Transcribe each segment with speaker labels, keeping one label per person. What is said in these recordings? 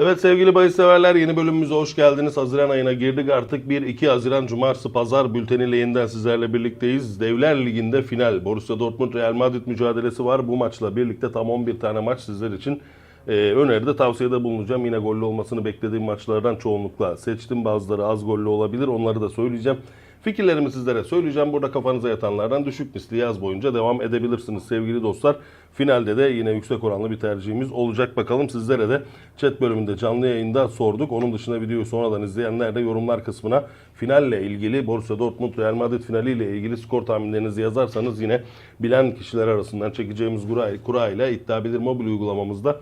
Speaker 1: Evet sevgili bahis severler yeni bölümümüze hoş geldiniz. Haziran ayına girdik artık 1-2 Haziran Cumartesi Pazar bülteniyle yeniden sizlerle birlikteyiz. Devler Ligi'nde final Borussia Dortmund Real Madrid mücadelesi var. Bu maçla birlikte tam 11 tane maç sizler için e, öneride tavsiyede bulunacağım. Yine gollü olmasını beklediğim maçlardan çoğunlukla seçtim. Bazıları az gollü olabilir onları da söyleyeceğim. Fikirlerimi sizlere söyleyeceğim. Burada kafanıza yatanlardan düşük misli yaz boyunca devam edebilirsiniz sevgili dostlar. Finalde de yine yüksek oranlı bir tercihimiz olacak. Bakalım sizlere de chat bölümünde canlı yayında sorduk. Onun dışında videoyu sonradan izleyenler de yorumlar kısmına finalle ilgili Borussia Dortmund Real Madrid finaliyle ilgili skor tahminlerinizi yazarsanız yine bilen kişiler arasından çekeceğimiz kura, ile iddia bilir mobil uygulamamızda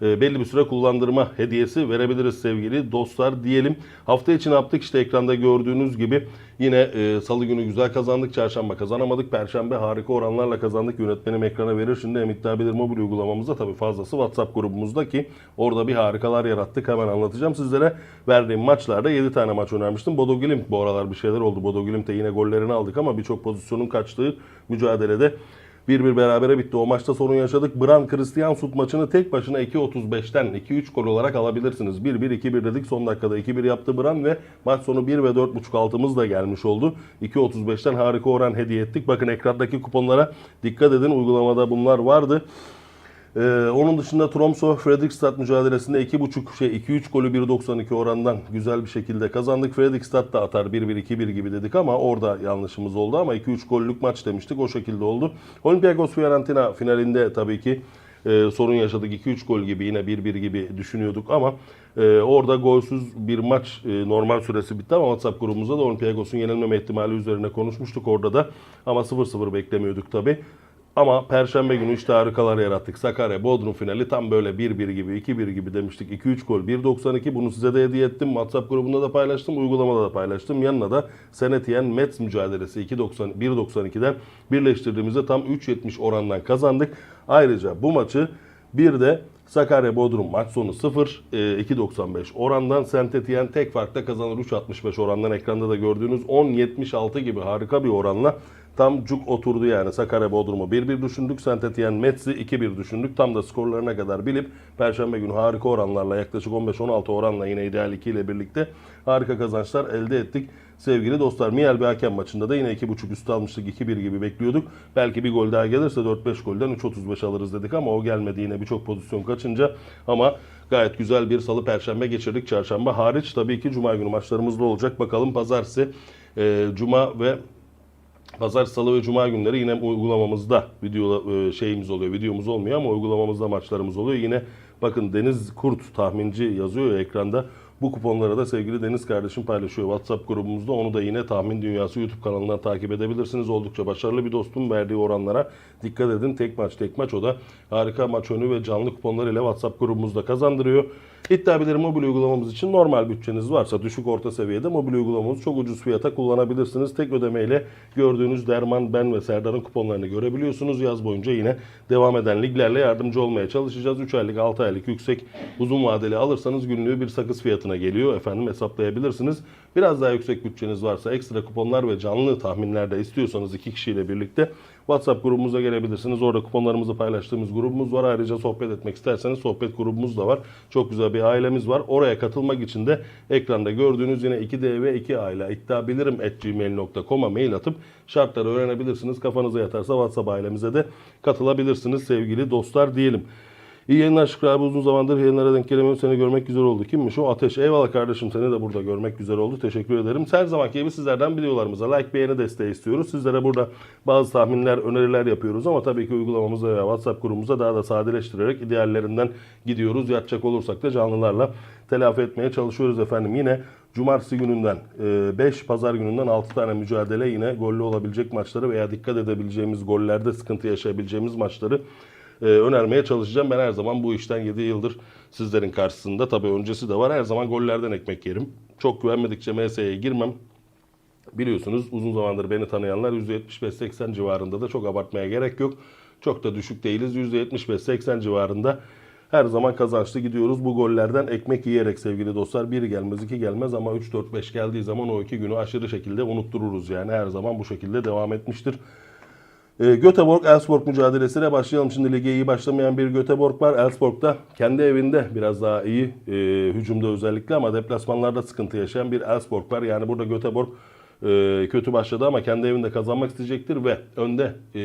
Speaker 1: belli bir süre kullandırma hediyesi verebiliriz sevgili dostlar diyelim. Hafta için yaptık işte ekranda gördüğünüz gibi yine e, salı günü güzel kazandık. Çarşamba kazanamadık. Perşembe harika oranlarla kazandık. Yönetmenim ekrana verir. Şimdi hem iddia bilir mobil uygulamamızda tabii fazlası WhatsApp grubumuzda ki orada bir harikalar yarattık. Hemen anlatacağım sizlere. Verdiğim maçlarda 7 tane maç önermiştim. Bodo Glimt bu aralar bir şeyler oldu. Bodo Glimt'te yine gollerini aldık ama birçok pozisyonun kaçtığı mücadelede 1-1 berabere bitti. O maçta sorun yaşadık. Bran Christiansund maçını tek başına 2.35'ten 2-3 gol olarak alabilirsiniz. 1-1 2-1 dedik. Son dakikada 2-1 yaptı Bran ve maç sonu 1 ve 4.5 altımız da gelmiş oldu. 2.35'ten harika oran hediye ettik. Bakın ekrandaki kuponlara dikkat edin. Uygulamada bunlar vardı. Ee, onun dışında Tromsø Fredrikstad mücadelesinde 2.5 şey 2-3 golü 1.92 orandan güzel bir şekilde kazandık. Fredrikstad da atar 1-1 2-1 gibi dedik ama orada yanlışımız oldu ama 2-3 gollük maç demiştik. O şekilde oldu. Olympiakos Fiorentina finalinde tabii ki e, sorun yaşadık. 2-3 gol gibi yine 1-1 gibi düşünüyorduk ama e, orada golsüz bir maç e, normal süresi bitti ama WhatsApp grubumuzda da Olympiakos'un yenilmeme ihtimali üzerine konuşmuştuk orada da ama 0-0 beklemiyorduk tabii. Ama Perşembe günü işte harikalar yarattık. Sakarya Bodrum finali tam böyle 1-1 gibi 2-1 gibi demiştik. 2-3 gol 1.92 bunu size de hediye ettim. WhatsApp grubunda da paylaştım. Uygulamada da paylaştım. Yanına da Senetiyen Mets mücadelesi 2.90 1.92'den birleştirdiğimizde tam 3.70 orandan kazandık. Ayrıca bu maçı bir de Sakarya Bodrum maç sonu 0 e, 2.95 orandan Sentetiyen tek farkla kazanır 3.65 orandan ekranda da gördüğünüz 10.76 gibi harika bir oranla tam cuk oturdu yani Sakarya Bodrum'u 1-1 düşündük. Sentetiyen Mets'i 2-1 düşündük. Tam da skorlarına kadar bilip Perşembe günü harika oranlarla yaklaşık 15-16 oranla yine ideal 2 ile birlikte harika kazançlar elde ettik. Sevgili dostlar Miel bir hakem maçında da yine 2.5 üstü almıştık 2-1 gibi bekliyorduk. Belki bir gol daha gelirse 4-5 golden 3.35 alırız dedik ama o gelmedi yine birçok pozisyon kaçınca ama gayet güzel bir salı perşembe geçirdik çarşamba hariç tabii ki cuma günü maçlarımız da olacak bakalım pazartesi e, cuma ve Pazar, Salı ve Cuma günleri yine uygulamamızda video e, şeyimiz oluyor. Videomuz olmuyor ama uygulamamızda maçlarımız oluyor. Yine bakın Deniz Kurt tahminci yazıyor ya ekranda. Bu kuponları da sevgili Deniz kardeşim paylaşıyor WhatsApp grubumuzda. Onu da yine Tahmin Dünyası YouTube kanalından takip edebilirsiniz. Oldukça başarılı bir dostum. Verdiği oranlara dikkat edin. Tek maç tek maç o da harika maç önü ve canlı kuponlar ile WhatsApp grubumuzda kazandırıyor. İddia Bilir mobil uygulamamız için normal bütçeniz varsa düşük orta seviyede mobil uygulamamızı çok ucuz fiyata kullanabilirsiniz. Tek ödemeyle gördüğünüz Derman, ben ve Serdar'ın kuponlarını görebiliyorsunuz. Yaz boyunca yine devam eden liglerle yardımcı olmaya çalışacağız. 3 aylık, 6 aylık yüksek uzun vadeli alırsanız günlüğü bir sakız fiyatına geliyor. Efendim hesaplayabilirsiniz. Biraz daha yüksek bütçeniz varsa ekstra kuponlar ve canlı tahminler de istiyorsanız iki kişiyle birlikte WhatsApp grubumuza gelebilirsiniz. Orada kuponlarımızı paylaştığımız grubumuz var. Ayrıca sohbet etmek isterseniz sohbet grubumuz da var. Çok güzel bir ailemiz var. Oraya katılmak için de ekranda gördüğünüz yine 2D ve 2 aile iddiabilirim at gmail.com'a mail atıp şartları öğrenebilirsiniz. Kafanıza yatarsa WhatsApp ailemize de katılabilirsiniz sevgili dostlar diyelim. İyi yayınlar Şükrü abi uzun zamandır yayınlara denk gelemiyorum. Seni görmek güzel oldu. Kimmiş o? Ateş. Eyvallah kardeşim seni de burada görmek güzel oldu. Teşekkür ederim. Her zamanki gibi sizlerden videolarımıza like beğeni desteği istiyoruz. Sizlere burada bazı tahminler, öneriler yapıyoruz ama tabii ki uygulamamıza veya WhatsApp grubumuza daha da sadeleştirerek ideallerinden gidiyoruz. Yatacak olursak da canlılarla telafi etmeye çalışıyoruz efendim. Yine Cumartesi gününden 5, pazar gününden 6 tane mücadele yine gollü olabilecek maçları veya dikkat edebileceğimiz gollerde sıkıntı yaşayabileceğimiz maçları e, önermeye çalışacağım. Ben her zaman bu işten 7 yıldır sizlerin karşısında. Tabii öncesi de var. Her zaman gollerden ekmek yerim. Çok güvenmedikçe MS'ye girmem. Biliyorsunuz uzun zamandır beni tanıyanlar %75-80 civarında da çok abartmaya gerek yok. Çok da düşük değiliz. %75-80 civarında her zaman kazançlı gidiyoruz. Bu gollerden ekmek yiyerek sevgili dostlar. Bir gelmez, iki gelmez ama 3, 4, 5 geldiği zaman o iki günü aşırı şekilde unuttururuz. Yani her zaman bu şekilde devam etmiştir. E, Göteborg Elfsborg mücadelesiyle başlayalım. Şimdi lige iyi başlamayan bir Göteborg var. Elfsborg da kendi evinde biraz daha iyi e, hücumda özellikle ama deplasmanlarda sıkıntı yaşayan bir Elfsborg var. Yani burada Göteborg e, kötü başladı ama kendi evinde kazanmak isteyecektir ve önde e,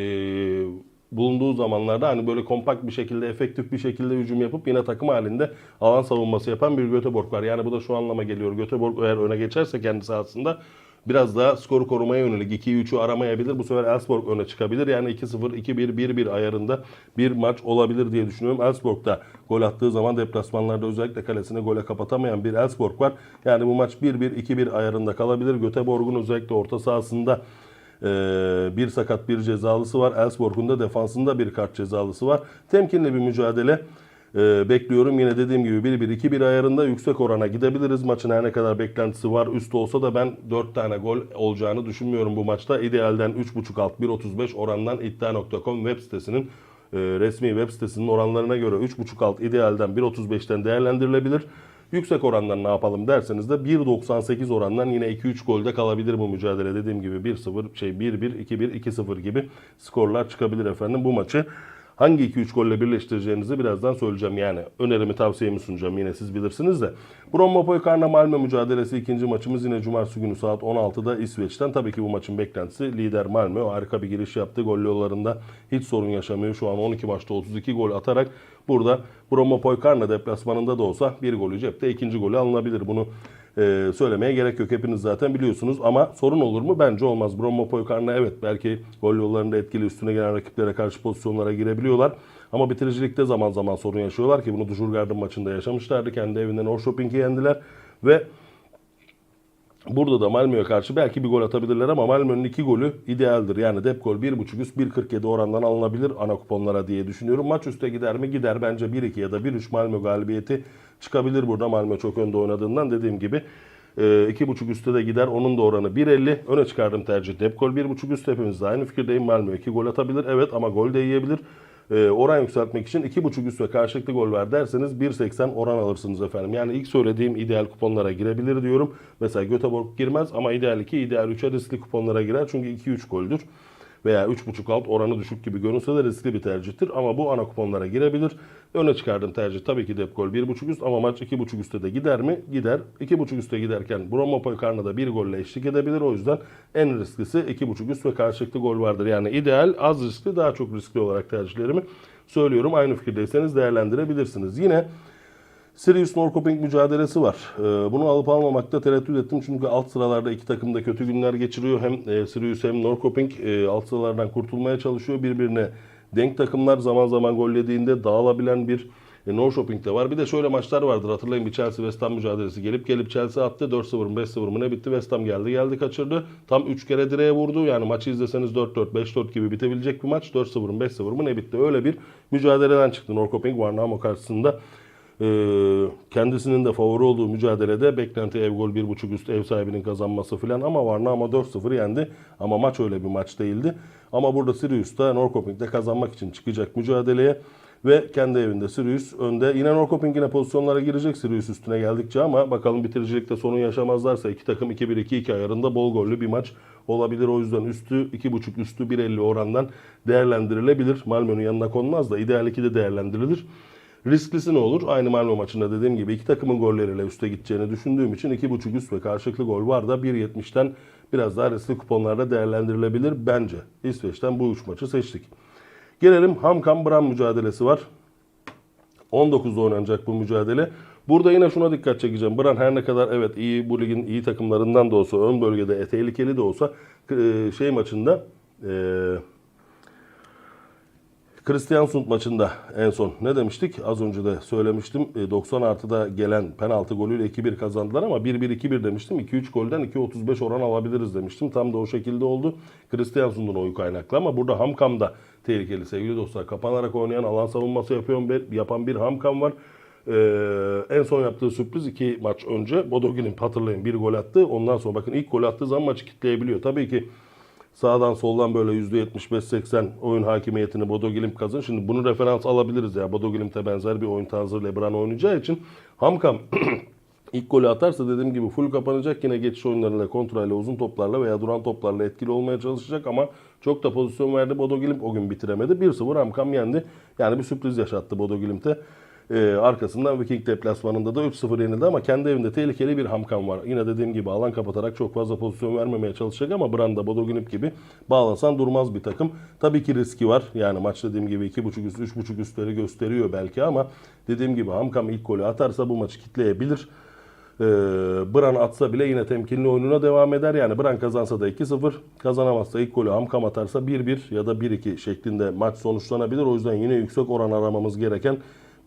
Speaker 1: bulunduğu zamanlarda hani böyle kompakt bir şekilde, efektif bir şekilde hücum yapıp yine takım halinde alan savunması yapan bir Göteborg var. Yani bu da şu anlama geliyor. Göteborg eğer öne geçerse kendi sahasında biraz daha skoru korumaya yönelik 2-3'ü aramayabilir. Bu sefer Elfsborg öne çıkabilir. Yani 2-0, 2-1, 1-1 ayarında bir maç olabilir diye düşünüyorum. Elfsborg da gol attığı zaman deplasmanlarda özellikle kalesini gole kapatamayan bir Elfsborg var. Yani bu maç 1-1, 2-1 ayarında kalabilir. Göteborg'un özellikle orta sahasında ee, bir sakat bir cezalısı var. Elfsborg'un da defansında bir kart cezalısı var. Temkinli bir mücadele ee, bekliyorum. Yine dediğim gibi 1-1-2-1 ayarında yüksek orana gidebiliriz. Maçın her ne kadar beklentisi var üst olsa da ben 4 tane gol olacağını düşünmüyorum bu maçta. İdealden 3.5 alt 1.35 orandan iddia.com web sitesinin e, resmi web sitesinin oranlarına göre 3.5 alt idealden 1.35'ten değerlendirilebilir. Yüksek orandan ne yapalım derseniz de 1.98 orandan yine 2-3 golde kalabilir bu mücadele. Dediğim gibi 1-0, şey 1-1, 2-1, 2-0 gibi skorlar çıkabilir efendim. Bu maçı hangi 2-3 golle birleştireceğinizi birazdan söyleyeceğim. Yani önerimi tavsiyemi sunacağım yine siz bilirsiniz de. Bromma Karna Malmö mücadelesi ikinci maçımız yine cumartesi günü saat 16'da İsveç'ten. Tabii ki bu maçın beklentisi lider Malmö. Harika bir giriş yaptı. Gol yollarında hiç sorun yaşamıyor. Şu an 12 maçta 32 gol atarak burada Bromma Karna deplasmanında da olsa bir golü cepte ikinci golü alınabilir. Bunu e, söylemeye gerek yok. Hepiniz zaten biliyorsunuz ama sorun olur mu? Bence olmaz. Bromma Poykarna evet belki gol yollarında etkili üstüne gelen rakiplere karşı pozisyonlara girebiliyorlar. Ama bitiricilikte zaman zaman sorun yaşıyorlar ki bunu Dujurgard'ın maçında yaşamışlardı. Kendi evinden Norrköping'i yendiler ve Burada da Malmö'ye karşı belki bir gol atabilirler ama Malmö'nün iki golü idealdir. Yani dep gol 1.5 üst 1.47 orandan alınabilir ana kuponlara diye düşünüyorum. Maç üste gider mi? Gider. Bence 1-2 ya da 1-3 Malmö galibiyeti çıkabilir burada. Malmö çok önde oynadığından dediğim gibi. E, 2.5 üstte de gider. Onun da oranı 1.50. Öne çıkardım tercih. Dep gol 1.5 üst hepimiz de aynı fikirdeyim. Malmö 2 gol atabilir. Evet ama gol de yiyebilir e, oran yükseltmek için 2.5 üst ve karşılıklı gol ver derseniz 1.80 oran alırsınız efendim. Yani ilk söylediğim ideal kuponlara girebilir diyorum. Mesela Göteborg girmez ama ideal 2, ideal 3'e riskli kuponlara girer. Çünkü 2-3 goldür veya 3.5 alt oranı düşük gibi görünse de riskli bir tercihtir. Ama bu ana kuponlara girebilir. Öne çıkardım tercih tabii ki dep gol 1.5 üst ama maç 2.5 üstte de gider mi? Gider. 2.5 üstte giderken Bromopoy Karna'da bir golle eşlik edebilir. O yüzden en risklisi 2.5 üst ve karşılıklı gol vardır. Yani ideal az riskli daha çok riskli olarak tercihlerimi söylüyorum. Aynı fikirdeyseniz değerlendirebilirsiniz. Yine Sirius Norrköping mücadelesi var. Ee, bunu alıp almamakta tereddüt ettim. Çünkü alt sıralarda iki takım da kötü günler geçiriyor. Hem e, Sirius hem Norrköping e, alt sıralardan kurtulmaya çalışıyor. Birbirine denk takımlar zaman zaman gollediğinde dağılabilen bir e, Norrköping de var. Bir de şöyle maçlar vardır. Hatırlayın bir Chelsea West Ham mücadelesi. Gelip gelip Chelsea attı. 4-0 mı 5-0 mı ne bitti? West Ham geldi geldi kaçırdı. Tam 3 kere direğe vurdu. Yani maçı izleseniz 4-4 5-4 gibi bitebilecek bir maç. 4-0 mı 5-0 mı ne bitti? Öyle bir mücadeleden çıktı Norrköping Varnamo karşısında. Ee, kendisinin de favori olduğu mücadelede beklenti ev gol 1.5 üst ev sahibinin kazanması filan ama Varna ama 4-0 yendi. Ama maç öyle bir maç değildi. Ama burada Sirius'ta Norrköping'de kazanmak için çıkacak mücadeleye ve kendi evinde Sirius önde. Yine Norrköping yine pozisyonlara girecek Sirius üstüne geldikçe ama bakalım bitiricilikte sorun yaşamazlarsa iki takım 2-1-2-2 ayarında bol gollü bir maç olabilir. O yüzden üstü 2.5 üstü 1.50 orandan değerlendirilebilir. Malmö'nün yanına konmaz da ideal 2'de değerlendirilir. Risklisi ne olur? Aynı Malmö maçında dediğim gibi iki takımın golleriyle üste gideceğini düşündüğüm için 2.5 üst ve karşılıklı gol var da 1.70'ten biraz daha riskli kuponlarda değerlendirilebilir bence. İsveç'ten bu üç maçı seçtik. Gelelim Hamkan Bram mücadelesi var. 19'da oynanacak bu mücadele. Burada yine şuna dikkat çekeceğim. Bran her ne kadar evet iyi bu ligin iyi takımlarından da olsa ön bölgede e, tehlikeli de olsa e, şey maçında eee Christiansund maçında en son ne demiştik? Az önce de söylemiştim. 90 e, artıda gelen penaltı golüyle 2-1 kazandılar ama 1-1-2-1 demiştim. 2-3 golden 2-35 oran alabiliriz demiştim. Tam da o şekilde oldu. Christiansund'un oyu kaynaklı ama burada Hamkam da tehlikeli sevgili dostlar. Kapanarak oynayan alan savunması yapıyor, yapan bir Hamkam var. Ee, en son yaptığı sürpriz iki maç önce Bodo Glimt hatırlayın bir gol attı. Ondan sonra bakın ilk gol attığı zaman maçı kitleyebiliyor. Tabii ki Sağdan soldan böyle %75-80 oyun hakimiyetini Bodo Glimt kazan. Şimdi bunu referans alabiliriz ya. Bodo Glimt'e benzer bir oyun tarzı Lebron oynayacağı için Hamkam İlk golü atarsa dediğim gibi full kapanacak. Yine geçiş oyunlarıyla, kontrolle, uzun toplarla veya duran toplarla etkili olmaya çalışacak ama çok da pozisyon verdi. Bodo Glimt o gün bitiremedi. 1-0 Hamkam yendi. Yani bir sürpriz yaşattı Bodo Glimt'e. Ee, arkasından Viking deplasmanında da 3-0 yenildi ama kendi evinde tehlikeli bir Hamkam var. Yine dediğim gibi alan kapatarak çok fazla pozisyon vermemeye çalışacak ama Branda, Bodo Glimt gibi bağlasan durmaz bir takım. Tabii ki riski var. Yani maç dediğim gibi 2.5 üst, 3.5 üstleri gösteriyor belki ama dediğim gibi Hamkam ilk golü atarsa bu maçı kitleyebilir. Ee, Bran atsa bile yine temkinli oyununa devam eder. Yani Bran kazansa da 2-0, kazanamazsa ilk golü Hamkam atarsa 1-1 ya da 1-2 şeklinde maç sonuçlanabilir. O yüzden yine yüksek oran aramamız gereken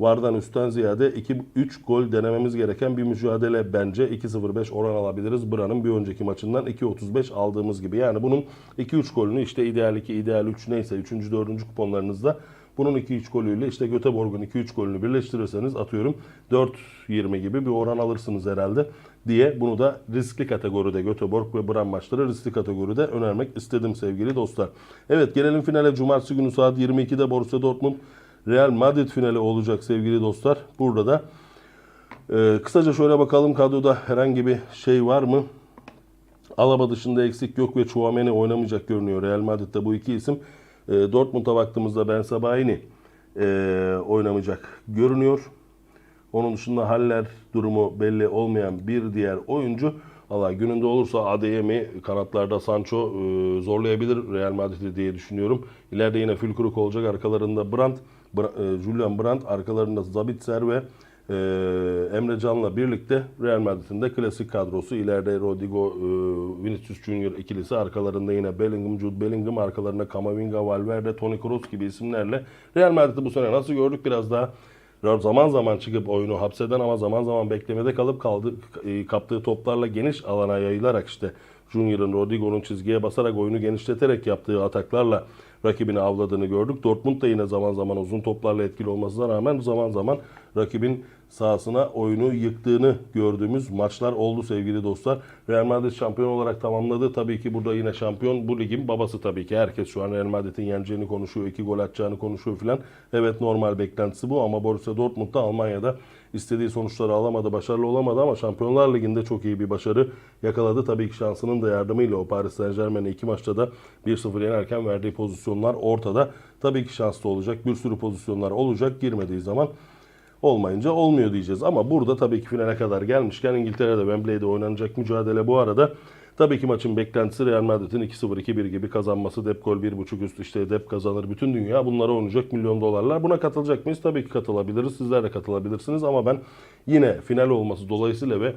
Speaker 1: Vardan üstten ziyade 2-3 gol denememiz gereken bir mücadele bence. 2-0-5 oran alabiliriz. Bran'ın bir önceki maçından 2-35 aldığımız gibi. Yani bunun 2-3 golünü işte ideal 2, ideal 3 neyse 3. 4. kuponlarınızda bunun 2-3 golüyle işte Göteborg'un 2-3 golünü birleştirirseniz atıyorum 4-20 gibi bir oran alırsınız herhalde diye bunu da riskli kategoride Göteborg ve Bran maçları riskli kategoride önermek istedim sevgili dostlar. Evet gelelim finale cumartesi günü saat 22'de Borussia Dortmund Real Madrid finali olacak sevgili dostlar. Burada da e, kısaca şöyle bakalım kadroda herhangi bir şey var mı? Alaba dışında eksik yok ve Chouameni oynamayacak görünüyor. Real Madrid'de bu iki isim. E, Dortmund'a baktığımızda Ben Sabaini e, oynamayacak görünüyor. Onun dışında Haller durumu belli olmayan bir diğer oyuncu. Allah gününde olursa ADM'i kanatlarda Sancho e, zorlayabilir Real Madrid'i diye düşünüyorum. İleride yine Fülkuruk olacak. Arkalarında Brandt, Bra- Julian Brandt, arkalarında Zabitzer ve e, Emre Can'la birlikte Real Madrid'in de klasik kadrosu. İleride Rodrigo, e, Vinicius Junior ikilisi. Arkalarında yine Bellingham, Jude Bellingham. Arkalarında Camavinga, Valverde, Toni Kroos gibi isimlerle. Real Madrid'i bu sene nasıl gördük? Biraz daha zaman zaman çıkıp oyunu hapseden ama zaman zaman beklemede kalıp kaldı, e, kaptığı toplarla geniş alana yayılarak işte Junior'ın Rodrigo'nun çizgiye basarak oyunu genişleterek yaptığı ataklarla rakibini avladığını gördük. Dortmund da yine zaman zaman uzun toplarla etkili olmasına rağmen zaman zaman rakibin sahasına oyunu yıktığını gördüğümüz maçlar oldu sevgili dostlar. Real Madrid şampiyon olarak tamamladı. Tabii ki burada yine şampiyon bu ligin babası tabii ki. Herkes şu an Real Madrid'in yeneceğini konuşuyor, iki gol atacağını konuşuyor filan. Evet normal beklentisi bu ama Borussia Dortmund da Almanya'da istediği sonuçları alamadı, başarılı olamadı ama Şampiyonlar Ligi'nde çok iyi bir başarı yakaladı. Tabii ki şansının da yardımıyla o Paris Saint Germain'i iki maçta da 1-0 yenerken verdiği pozisyonlar ortada. Tabii ki şanslı olacak. Bir sürü pozisyonlar olacak girmediği zaman olmayınca olmuyor diyeceğiz. Ama burada tabii ki finale kadar gelmişken İngiltere'de Wembley'de oynanacak mücadele bu arada. Tabii ki maçın beklentisi Real Madrid'in 2-0 2-1 gibi kazanması. Dep gol 1.5 üst işte Dep kazanır. Bütün dünya bunlara oynayacak milyon dolarlar. Buna katılacak mıyız? Tabii ki katılabiliriz. Sizler de katılabilirsiniz ama ben yine final olması dolayısıyla ve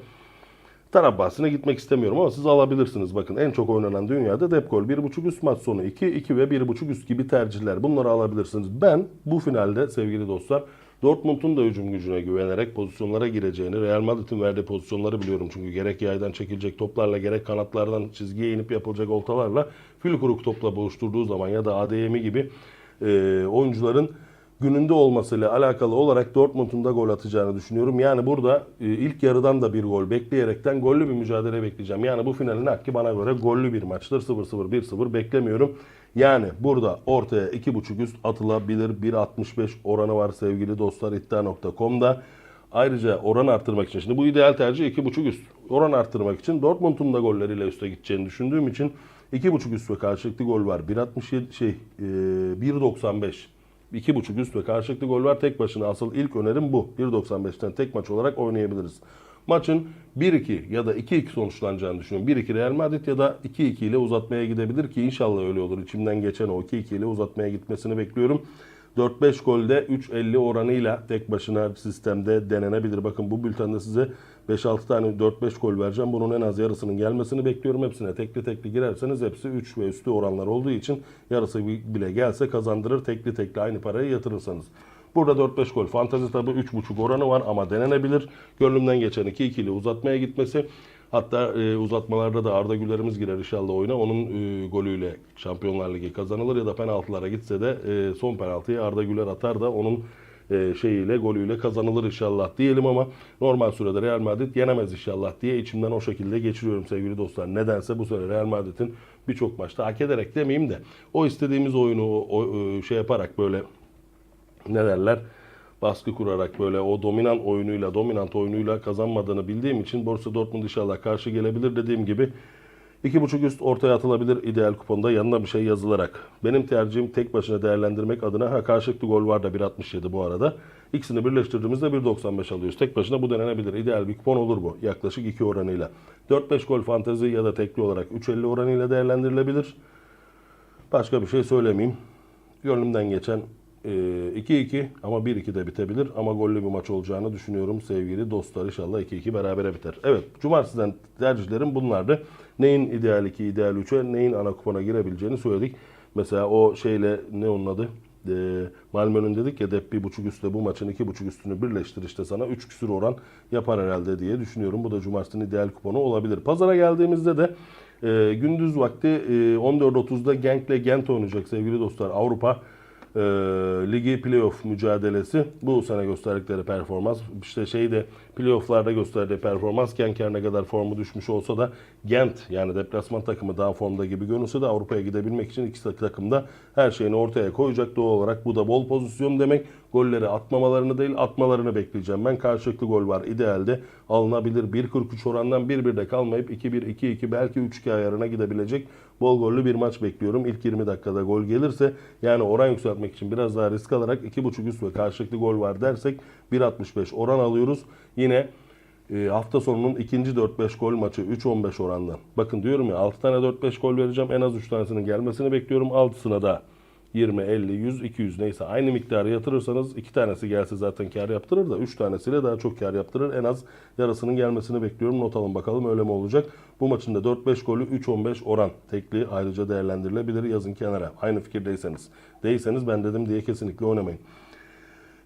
Speaker 1: taraf bahsine gitmek istemiyorum ama siz alabilirsiniz. Bakın en çok oynanan dünyada dep gol 1.5 üst maç sonu 2, 2 ve 1.5 üst gibi tercihler. Bunları alabilirsiniz. Ben bu finalde sevgili dostlar Dortmund'un da hücum gücüne güvenerek pozisyonlara gireceğini, Real Madrid'in verdiği pozisyonları biliyorum. Çünkü gerek yaydan çekilecek toplarla gerek kanatlardan çizgiye inip yapılacak oltalarla Fülkuruk topla buluşturduğu zaman ya da ADM'i gibi e, oyuncuların gününde olmasıyla alakalı olarak Dortmund'un da gol atacağını düşünüyorum. Yani burada e, ilk yarıdan da bir gol bekleyerekten gollü bir mücadele bekleyeceğim. Yani bu finalin hakkı bana göre gollü bir maçtır. 0-0 1-0 beklemiyorum. Yani burada ortaya 2.5 üst atılabilir. 1.65 oranı var sevgili dostlar iddia.com'da. Ayrıca oran arttırmak için, şimdi bu ideal tercih 2.5 üst. Oran arttırmak için Dortmund'un da golleriyle üste gideceğini düşündüğüm için 2.5 üst ve karşılıklı gol var. 1.67 şey e, 1.95 2.5 üst ve karşılıklı gol var. Tek başına asıl ilk önerim bu. 1.95'ten tek maç olarak oynayabiliriz. Maçın 1-2 ya da 2-2 sonuçlanacağını düşünüyorum. 1-2 Real Madrid ya da 2-2 ile uzatmaya gidebilir ki inşallah öyle olur. İçimden geçen o 2-2 ile uzatmaya gitmesini bekliyorum. 4-5 golde 3.50 oranıyla tek başına sistemde denenebilir. Bakın bu bültende size 5-6 tane 4-5 gol vereceğim. Bunun en az yarısının gelmesini bekliyorum. Hepsine tekli tekli girerseniz hepsi 3 ve üstü oranlar olduğu için yarısı bile gelse kazandırır. Tekli tekli aynı parayı yatırırsanız. Burada 4-5 gol fantezi tabi 3.5 oranı var ama denenebilir. Gönlümden geçen 2-2 ile uzatmaya gitmesi. Hatta e, uzatmalarda da Arda Güler'imiz girer inşallah oyuna. Onun e, golüyle Şampiyonlar Ligi kazanılır ya da penaltılara gitse de e, son penaltıyı Arda Güler atar da onun e, şeyiyle golüyle kazanılır inşallah diyelim ama normal sürede Real Madrid yenemez inşallah diye içimden o şekilde geçiriyorum sevgili dostlar. Nedense bu sene Real Madrid'in birçok maçta hak ederek demeyeyim de o istediğimiz oyunu o, o, şey yaparak böyle ne derler baskı kurarak böyle o dominant oyunuyla, dominant oyunuyla kazanmadığını bildiğim için Borussia Dortmund inşallah karşı gelebilir dediğim gibi. 2.5 üst ortaya atılabilir ideal kuponda yanına bir şey yazılarak. Benim tercihim tek başına değerlendirmek adına ha karşılıklı gol var da 1.67 bu arada. İkisini birleştirdiğimizde 1.95 alıyoruz. Tek başına bu denenebilir. İdeal bir kupon olur bu. Yaklaşık 2 oranıyla. 4-5 gol fantezi ya da tekli olarak 3.50 oranıyla değerlendirilebilir. Başka bir şey söylemeyeyim. Gönlümden geçen 2-2 ama 1-2 de bitebilir. Ama gollü bir maç olacağını düşünüyorum sevgili dostlar. İnşallah 2-2 berabere biter. Evet, cumartesiden tercihlerim bunlardı. Neyin ideal 2, ideal 3'e, neyin ana kupona girebileceğini söyledik. Mesela o şeyle ne onun adı? E, Malmö'nün dedik ya dep bir buçuk üstte bu maçın iki buçuk üstünü birleştir işte sana 3 küsür oran yapar herhalde diye düşünüyorum. Bu da cumartesinin ideal kuponu olabilir. Pazara geldiğimizde de e, gündüz vakti e, 14.30'da Genk'le Gent oynayacak sevgili dostlar. Avrupa e, Ligi playoff mücadelesi. Bu sene gösterdikleri performans. işte şeyde playofflarda gösterdiği performans Genk ne kadar formu düşmüş olsa da Gent yani deplasman takımı daha formda gibi görünse de Avrupa'ya gidebilmek için iki takım da her şeyini ortaya koyacak. Doğal olarak bu da bol pozisyon demek. Golleri atmamalarını değil atmalarını bekleyeceğim. Ben karşılıklı gol var. İdealde alınabilir. 1.43 orandan 1-1'de kalmayıp 2-1, 2-2 belki 3-2 ayarına gidebilecek bol gollü bir maç bekliyorum. İlk 20 dakikada gol gelirse yani oran yükseltmek için biraz daha risk alarak 2.5 üst ve karşılıklı gol var dersek 1.65 oran alıyoruz. Yine e, hafta sonunun ikinci 4-5 gol maçı 3-15 orandan. Bakın diyorum ya 6 tane 4-5 gol vereceğim. En az 3 tanesinin gelmesini bekliyorum. 6'sına da 20, 50, 100, 200 neyse aynı miktarı yatırırsanız iki tanesi gelse zaten kar yaptırır da 3 tanesiyle daha çok kar yaptırır. En az yarısının gelmesini bekliyorum. Not alın bakalım öyle mi olacak. Bu maçın da 4-5 golü 3-15 oran tekli ayrıca değerlendirilebilir. Yazın kenara. Aynı fikirdeyseniz. Değilseniz ben dedim diye kesinlikle oynamayın.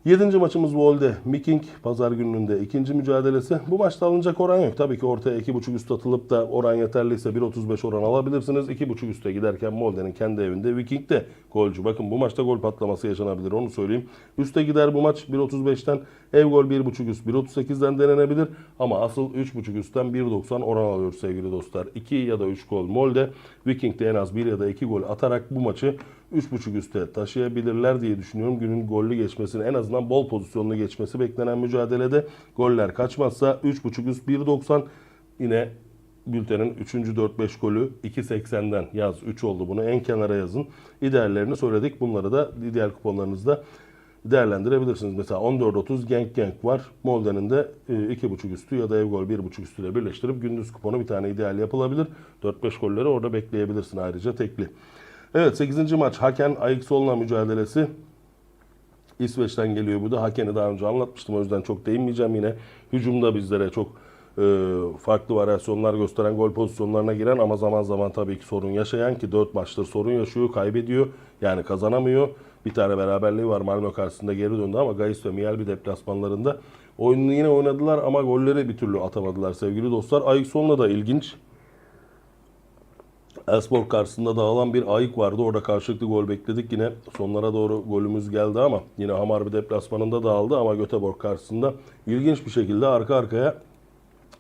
Speaker 1: Yedinci maçımız Volde. Miking pazar gününde ikinci mücadelesi. Bu maçta alınacak oran yok. Tabii ki ortaya 2.5 üst atılıp da oran yeterliyse 1.35 oran alabilirsiniz. 2.5 üste giderken Molde'nin kendi evinde Viking de golcü. Bakın bu maçta gol patlaması yaşanabilir onu söyleyeyim. Üste gider bu maç 1.35'ten. Ev gol 1.5 üst 1.38'den denenebilir. Ama asıl 3.5 üstten 1.90 oran alıyoruz sevgili dostlar. 2 ya da 3 gol Molde. Viking de en az 1 ya da 2 gol atarak bu maçı 3.5 üste taşıyabilirler diye düşünüyorum. Günün gollü geçmesini en azından bol pozisyonlu geçmesi beklenen mücadelede goller kaçmazsa 3.5 üst 1.90 yine bültenin 3. 4-5 golü 2.80'den yaz 3 oldu bunu en kenara yazın. İdeallerini söyledik. Bunları da ideal kuponlarınızda değerlendirebilirsiniz. Mesela 14.30 Genk Genk var. Molde'nin de e, 2.5 üstü ya da ev gol 1.5 üstüyle birleştirip gündüz kuponu bir tane ideal yapılabilir. 4-5 golleri orada bekleyebilirsin ayrıca tekli. Evet 8. maç Haken Ayıksolna mücadelesi. İsveç'ten geliyor bu da. Haken'i daha önce anlatmıştım o yüzden çok değinmeyeceğim yine. Hücumda bizlere çok e, farklı varyasyonlar gösteren gol pozisyonlarına giren ama zaman zaman tabii ki sorun yaşayan ki 4 maçtır sorun yaşıyor, kaybediyor. Yani kazanamıyor. Bir tane beraberliği var Malmö karşısında geri döndü ama Gais ve Mielby deplasmanlarında oyununu yine oynadılar ama golleri bir türlü atamadılar sevgili dostlar. Ayıksolna da ilginç. Elfsborg karşısında dağılan bir ayık vardı. Orada karşılıklı gol bekledik. Yine sonlara doğru golümüz geldi ama yine Hamarby deplasmanında dağıldı ama Göteborg karşısında ilginç bir şekilde arka arkaya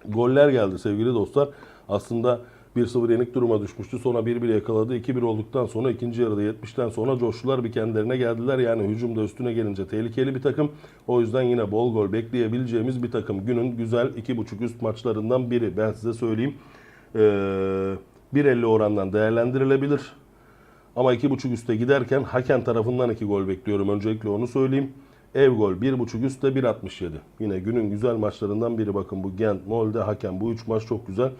Speaker 1: goller geldi sevgili dostlar. Aslında 1-0 yenik duruma düşmüştü. Sonra 1-1 yakaladı. 2-1 olduktan sonra ikinci yarıda 70'ten sonra coştular bir kendilerine geldiler. Yani hücumda üstüne gelince tehlikeli bir takım. O yüzden yine bol gol bekleyebileceğimiz bir takım. Günün güzel 2.5 üst maçlarından biri. Ben size söyleyeyim. Ee, 1.50 orandan değerlendirilebilir. Ama 2.5 üste giderken hakem tarafından 2 gol bekliyorum. Öncelikle onu söyleyeyim. Ev gol 1.5 üstte 1.67. Yine günün güzel maçlarından biri bakın bu Gent, Molde, hakem. Bu 3 maç çok güzel.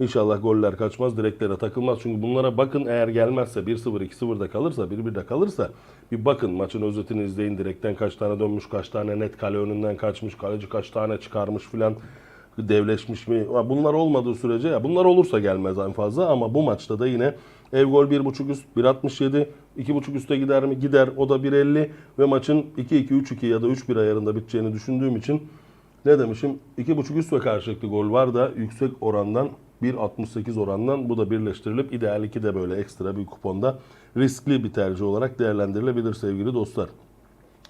Speaker 1: İnşallah goller kaçmaz, direklere takılmaz. Çünkü bunlara bakın eğer gelmezse 1-0, 2-0'da kalırsa, 1-1'de kalırsa bir bakın maçın özetini izleyin. Direkten kaç tane dönmüş, kaç tane net kale önünden kaçmış, kaleci kaç tane çıkarmış filan devleşmiş mi? Bunlar olmadığı sürece ya bunlar olursa gelmez en fazla ama bu maçta da yine ev gol 1.5 üst 1.67 2.5 üste gider mi? Gider. O da 1.50 ve maçın 2-2 3-2 ya da 3-1 ayarında biteceğini düşündüğüm için ne demişim? 2.5 üst ve karşılıklı gol var da yüksek orandan 1.68 orandan bu da birleştirilip ideal 2 de böyle ekstra bir kuponda riskli bir tercih olarak değerlendirilebilir sevgili dostlar.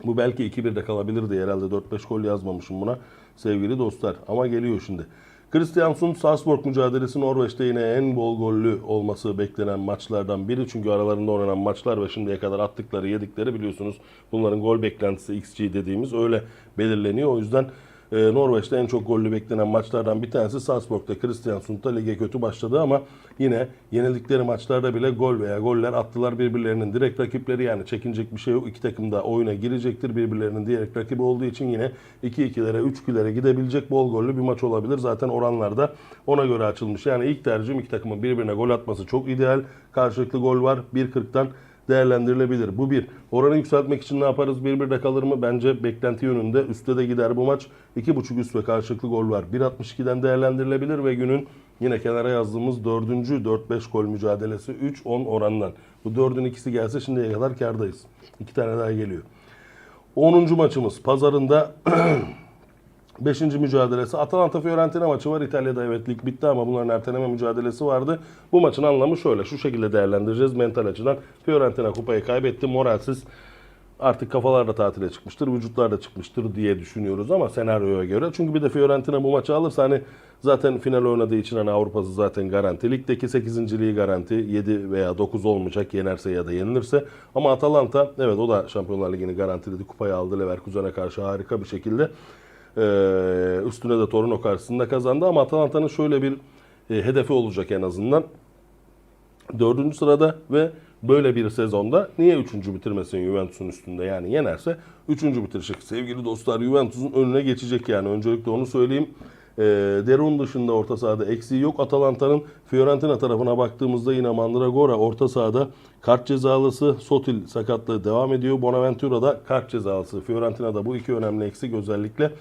Speaker 1: Bu belki 2-1'de kalabilirdi herhalde 4-5 gol yazmamışım buna sevgili dostlar. Ama geliyor şimdi. Kristiansund Salzburg mücadelesi Norveç'te yine en bol gollü olması beklenen maçlardan biri. Çünkü aralarında oynanan maçlar ve şimdiye kadar attıkları yedikleri biliyorsunuz bunların gol beklentisi XG dediğimiz öyle belirleniyor. O yüzden e, Norveç'te en çok gollü beklenen maçlardan bir tanesi Salzburg'da Kristiansund'da lige kötü başladı ama yine yenildikleri maçlarda bile gol veya goller attılar birbirlerinin direkt rakipleri yani çekinecek bir şey yok. İki takım da oyuna girecektir birbirlerinin direkt rakibi olduğu için yine 2-2'lere 3-2'lere gidebilecek bol gollü bir maç olabilir. Zaten oranlarda ona göre açılmış. Yani ilk tercihim iki takımın birbirine gol atması çok ideal. Karşılıklı gol var 1.40'dan değerlendirilebilir. Bu bir. Oranı yükseltmek için ne yaparız? Bir bir de kalır mı? Bence beklenti yönünde. Üste de gider bu maç. 2.5 üst ve karşılıklı gol var. 1.62'den değerlendirilebilir ve günün yine kenara yazdığımız dördüncü 4-5 gol mücadelesi 3-10 orandan. Bu dördün ikisi gelse şimdiye kadar kardayız. İki tane daha geliyor. 10. maçımız pazarında 5. mücadelesi. Atalanta Fiorentina maçı var. İtalya'da evet lig bitti ama bunların erteleme mücadelesi vardı. Bu maçın anlamı şöyle. Şu şekilde değerlendireceğiz mental açıdan. Fiorentina kupayı kaybetti. Moralsiz artık kafalar da tatile çıkmıştır, vücutlar da çıkmıştır diye düşünüyoruz ama senaryoya göre. Çünkü bir de Fiorentina bu maçı alırsa hani zaten final oynadığı için hani Avrupa'sı zaten garanti. Ligdeki 8. liği garanti. 7 veya 9 olmayacak yenerse ya da yenilirse. Ama Atalanta evet o da Şampiyonlar Ligi'ni garantiledi. Kupayı aldı Leverkusen'e karşı harika bir şekilde. Ee, üstüne de Torino karşısında kazandı ama Atalanta'nın şöyle bir e, hedefi olacak en azından. Dördüncü sırada ve böyle bir sezonda niye üçüncü bitirmesin Juventus'un üstünde? Yani yenerse üçüncü bitirecek. Sevgili dostlar Juventus'un önüne geçecek yani. Öncelikle onu söyleyeyim. E, Derun dışında orta sahada eksiği yok. Atalanta'nın Fiorentina tarafına baktığımızda yine Mandragora orta sahada kart cezalısı. Sotil sakatlığı devam ediyor. Bonaventura'da kart cezalısı. Fiorentina'da bu iki önemli eksik özellikle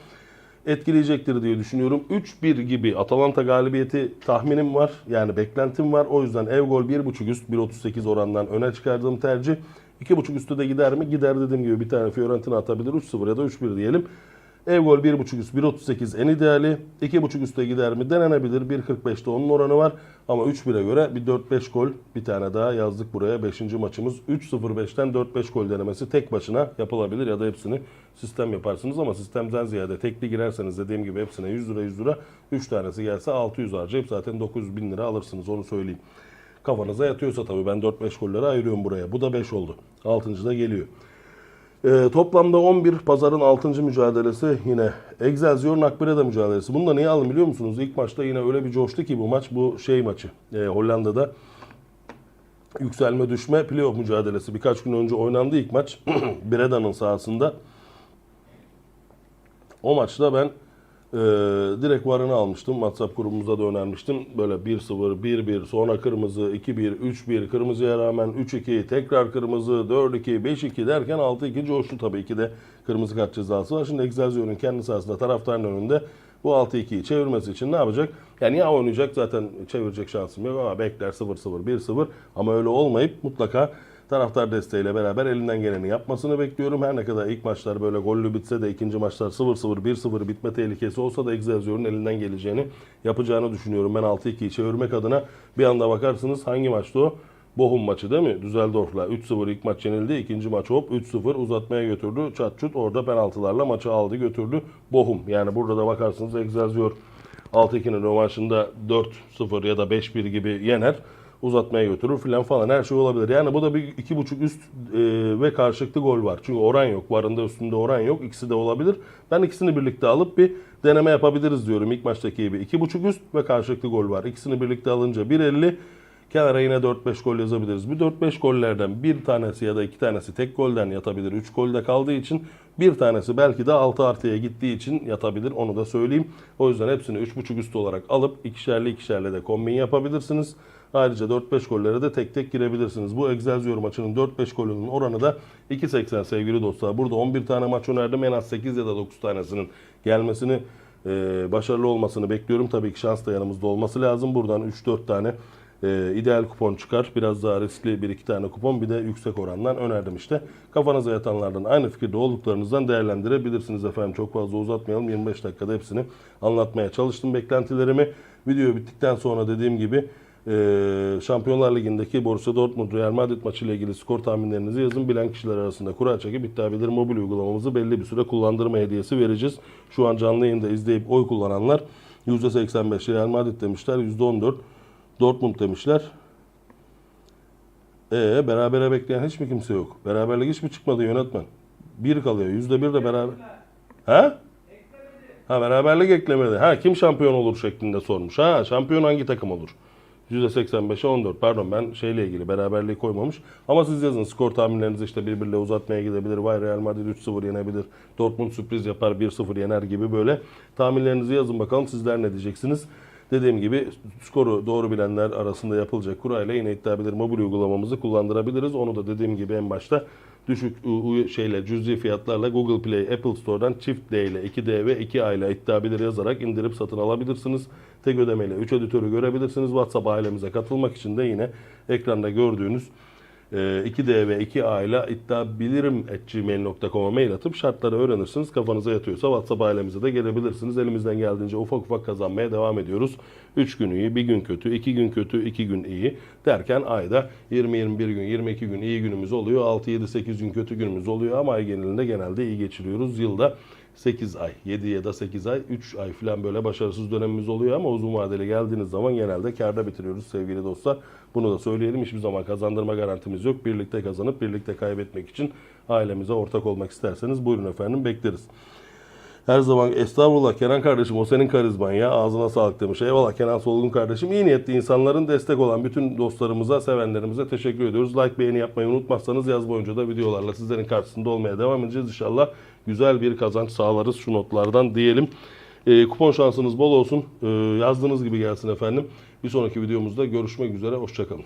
Speaker 1: etkileyecektir diye düşünüyorum. 3-1 gibi Atalanta galibiyeti tahminim var. Yani beklentim var. O yüzden ev gol 1.5 üst 1.38 orandan öne çıkardığım tercih. 2.5 üstü de gider mi? Gider dediğim gibi bir tane Fiorentina atabilir. 3-0 ya da 3-1 diyelim. Ev gol 1.5 üst 1.38 en ideali. 2.5 üste gider mi? Denenebilir. 1.45'te onun oranı var. Ama 3-1'e göre bir 4-5 gol bir tane daha yazdık buraya. 5. maçımız 3-0-5'ten 4-5 gol denemesi tek başına yapılabilir ya da hepsini sistem yaparsınız ama sistemden ziyade tekli girerseniz dediğim gibi hepsine 100 lira 100 lira 3 tanesi gelse 600 harcayıp zaten 900 bin lira alırsınız onu söyleyeyim. Kafanıza yatıyorsa tabii ben 4-5 golleri ayırıyorum buraya. Bu da 5 oldu. 6. da geliyor. Ee, toplamda 11 pazarın 6. mücadelesi yine Excelsior Nakbireda mücadelesi. Bunu da niye aldım biliyor musunuz? İlk maçta yine öyle bir coştu ki bu maç bu şey maçı. Ee, Hollanda'da yükselme düşme playoff mücadelesi. Birkaç gün önce oynandı ilk maç. Breda'nın sahasında. O maçta ben e, direkt varını almıştım. WhatsApp grubumuza da önermiştim. Böyle 1-0, 1-1, sonra kırmızı, 2-1, 3-1, kırmızıya rağmen 3-2, tekrar kırmızı, 4-2, 5-2 derken 6-2 coştu tabii ki de kırmızı kart cezası var. Şimdi Excelsior'un kendi sahasında taraftarın önünde bu 6-2'yi çevirmesi için ne yapacak? Yani ya oynayacak zaten çevirecek şansım yok ama bekler 0-0, 1-0 ama öyle olmayıp mutlaka taraftar desteğiyle beraber elinden geleni yapmasını bekliyorum. Her ne kadar ilk maçlar böyle gollü bitse de ikinci maçlar 0-0, 1-0 bitme tehlikesi olsa da Excelsior'un elinden geleceğini yapacağını düşünüyorum. Ben 6-2'yi çevirmek adına bir anda bakarsınız hangi maçtı o? Bochum maçı değil mi? Düsseldorf'la 3-0 ilk maç yenildi. ikinci maç hop 3-0 uzatmaya götürdü. Çat çut orada penaltılarla maçı aldı götürdü. Bochum. Yani burada da bakarsınız Excelsior 6-2'nin rövanşında 4-0 ya da 5-1 gibi yener uzatmaya götürür filan falan her şey olabilir. Yani bu da bir iki buçuk üst e, ve karşılıklı gol var. Çünkü oran yok. Varında üstünde oran yok. İkisi de olabilir. Ben ikisini birlikte alıp bir deneme yapabiliriz diyorum. İlk maçtaki gibi iki buçuk üst ve karşılıklı gol var. İkisini birlikte alınca 1.50 Kenara yine 4-5 gol yazabiliriz. Bir 4-5 gollerden bir tanesi ya da iki tanesi tek golden yatabilir. 3 golde kaldığı için bir tanesi belki de 6 artıya gittiği için yatabilir. Onu da söyleyeyim. O yüzden hepsini 3.5 üstü olarak alıp ikişerli ikişerle de kombin yapabilirsiniz. Ayrıca 4-5 gollere de tek tek girebilirsiniz. Bu Excelsior maçının 4-5 golünün oranı da 2.80 sevgili dostlar. Burada 11 tane maç önerdim. En az 8 ya da 9 tanesinin gelmesini e, başarılı olmasını bekliyorum. Tabii ki şans da yanımızda olması lazım. Buradan 3-4 tane e, ideal kupon çıkar. Biraz daha riskli bir iki tane kupon bir de yüksek orandan önerdim işte. Kafanıza yatanlardan aynı fikirde olduklarınızdan değerlendirebilirsiniz efendim. Çok fazla uzatmayalım. 25 dakikada hepsini anlatmaya çalıştım beklentilerimi. Video bittikten sonra dediğim gibi e, Şampiyonlar Ligi'ndeki Borussia Dortmund Real Madrid maçı ile ilgili skor tahminlerinizi yazın. Bilen kişiler arasında kura çekip iddia bilir mobil uygulamamızı belli bir süre kullandırma hediyesi vereceğiz. Şu an canlı yayında izleyip oy kullananlar %85 Real Madrid demişler. %14 Dortmund demişler. E berabere bekleyen hiç mi kimse yok? Beraberlik hiç mi çıkmadı yönetmen? Bir kalıyor. Yüzde bir de beraber. Ha? Ha beraberlik eklemedi. Ha kim şampiyon olur şeklinde sormuş. Ha şampiyon hangi takım olur? %85'e 14. Pardon ben şeyle ilgili beraberliği koymamış. Ama siz yazın skor tahminlerinizi işte birbiriyle uzatmaya gidebilir. Vay Real Madrid 3-0 yenebilir. Dortmund sürpriz yapar 1-0 yener gibi böyle tahminlerinizi yazın bakalım sizler ne diyeceksiniz. Dediğim gibi skoru doğru bilenler arasında yapılacak kurayla yine iddia bilir mobil uygulamamızı kullandırabiliriz. Onu da dediğim gibi en başta düşük şeyle cüzi fiyatlarla Google Play, Apple Store'dan çift D ile 2D ve 2A ile iddia bilir yazarak indirip satın alabilirsiniz. Tek ödemeyle 3 editörü görebilirsiniz. WhatsApp ailemize katılmak için de yine ekranda gördüğünüz e, 2D ve 2A ile iddiabilirim gmail.com'a mail atıp şartları öğrenirsiniz. Kafanıza yatıyorsa WhatsApp ailemize de gelebilirsiniz. Elimizden geldiğince ufak ufak kazanmaya devam ediyoruz. 3 gün iyi, 1 gün kötü, 2 gün kötü, 2 gün iyi derken ayda 20-21 gün, 22 gün iyi günümüz oluyor. 6-7-8 gün kötü günümüz oluyor ama ay genelinde genelde iyi geçiriyoruz. Yılda 8 ay, 7 ya da 8 ay, 3 ay falan böyle başarısız dönemimiz oluyor ama uzun vadeli geldiğiniz zaman genelde karda bitiriyoruz sevgili dostlar. Bunu da söyleyelim. Hiçbir zaman kazandırma garantimiz yok. Birlikte kazanıp birlikte kaybetmek için ailemize ortak olmak isterseniz buyurun efendim bekleriz. Her zaman estağfurullah Kenan kardeşim o senin karizman ya ağzına sağlık demiş. Eyvallah Kenan Solgun kardeşim. İyi niyetli insanların destek olan bütün dostlarımıza, sevenlerimize teşekkür ediyoruz. Like beğeni yapmayı unutmazsanız yaz boyunca da videolarla sizlerin karşısında olmaya devam edeceğiz. İnşallah güzel bir kazanç sağlarız şu notlardan diyelim. Ee, kupon şansınız bol olsun. Ee, yazdığınız gibi gelsin efendim. Bir sonraki videomuzda görüşmek üzere. Hoşçakalın.